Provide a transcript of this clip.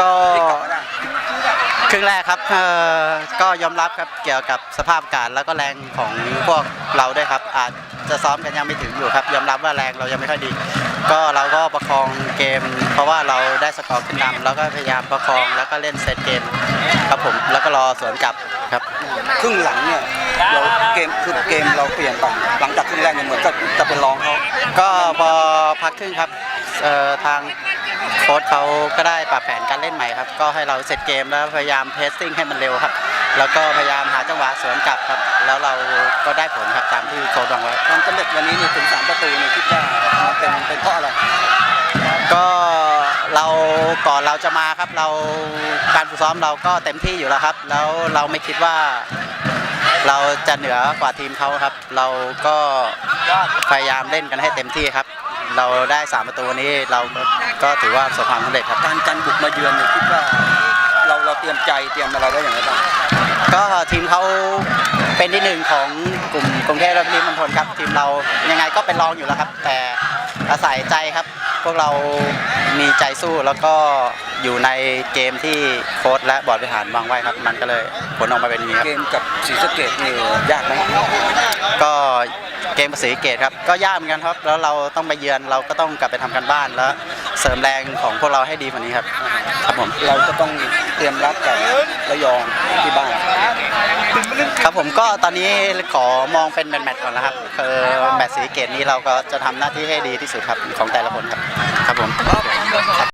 ก็ที่กลับมาได้ครึ่งแรกครับเอ่อก็ยอมรับครับเกี่ยวกับสภาพอากาศแล้วก็แรงของพวกเราด้วยครับ อาจจะซ้อมกันยังไม่ถึงอยู่ครับ ยอมรับว่าแรงเรายังไม่ค่อยดี ก็เราก็ประคองเกม เพราะว่าเราได้สกอร์ขึ้นนำแล้วก็พยายามประคองแล้วก็เล่นเซตเกมครับผมแล้วก็รอสวนกลับครับ ครึ่งหลังเนี่ยเราเกมคือเกมเราเปลี่ยนไปหลังจากครึ่งแรกเนี่ยเหมือนกับจะเป็นรองเขาก็พอพักครึ่งครับเอ่อทาง โค้ชเขาก็ได้ปรับแผนการเล่นใหม่ครับ ก็ให้เราเซตเกมแล้วพยายามเพสซิ่งให้มันเร็วครับ แล้วก็พยายามหาจังหวะสวนกลับครับ แล้วเราก็ได้ผลครับตามที่โค้ชวางไว้ความสำเร็จวันนี้เนี่ยถึงสามประตูเนี่ยคิดว่ามันเป็นเป็นเพราะอะไรก็เราก่อนเราจะมาครับเราการฝึกซ้อมเราก็เต็มที่อยู่แล้วครับ แล้วเราไม่คิดว่าเราจะเหนือกว่าทีมเขาครับ เราก็พยายามเล่นกันให้เต็มที่ครับ เราได้สามประตูนี้เราก็ก็ถือว่าประสบความสำเร็จครับการการบุกมาเยือนเนี่ยคิดว่าเราเราเตรียมใจเตรียมอะไรไว้อย่างไรบ้างก็ทีมเขาเป็นที่หนึ่งของกลุ่มกรุงเทพและปริมณฑลครับ ทีมเรายังไงก็เป็นรองอยู่แล้วครับ แต่อาศัยใจครับ พวกเรามีใจสู้แล้วก็อยู่ในเกมที่โค้ชและบอร์ดบริหารวางไว้ครับ มันก็เลยผลออกมาเป็นอย่างนี้ครับเกมกับศรีสะเกดนี่ยากไหมก็ เกมภาษีเกตครับก็ยากเหมือนกันครับ แล้วเราต้องไปเยือนเราก็ต้องกลับไปทำกันบ้านแล้วเสริมแรงของพวกเราให้ดีกว่านี้ครับครับผมเราจะต้องเตรียมรับกับระยองที่บ้านครับผมก็ตอนนี้ขอมองเป็นแมตช์ก่อนนะครับคือแมตช์สีเกตนี้เราก็จะทำหน้าที่ให้ดีที่สุดครับของแต่ละคนครับครับผม